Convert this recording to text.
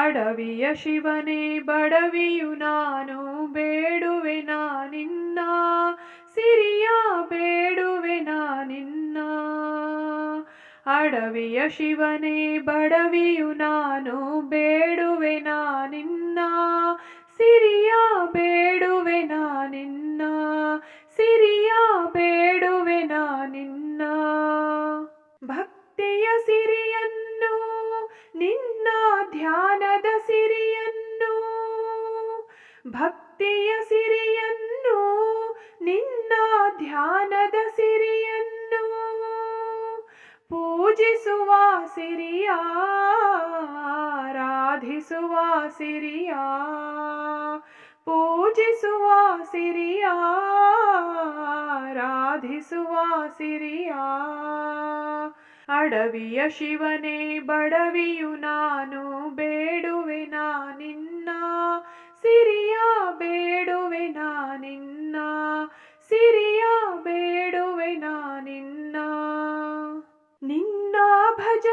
ಅಡವಿಯ ಶಿವನೇ, ಬಡವಿಯು ನಾನು, ಬೇಡುವೆ ನಿನ್ನ, ಸಿರಿಯ ಬೇಡುವೆ ನಿನ್ನ. ಅಡವಿಯ ಶಿವನೇ, ಬಡವಿಯು ನಾನು, ಬೇಡುವೆ ನಿನ್ನ, ಸಿರಿಯ ಭಕ್ತಿಯ ಸಿರಿಯನ್ನು, ನಿನ್ನ ಧ್ಯಾನದ ಸಿರಿಯನ್ನು ಪೂಜಿಸುವ ಸಿರಿಯ ರಾಧಿಸುವ ಸಿರಿಯ, ಪೂಜಿಸುವ ಸಿರಿಯ ರಾಧಿಸುವ ಸಿರಿಯ. ಅಡವಿಯ ಶಿವನೇ, ಬಡವಿಯು ನಾನು, ಬೇಡುವೆನಾ ನಿನ್ನ ಸಿರಿಯ. ಸಿರಿಯ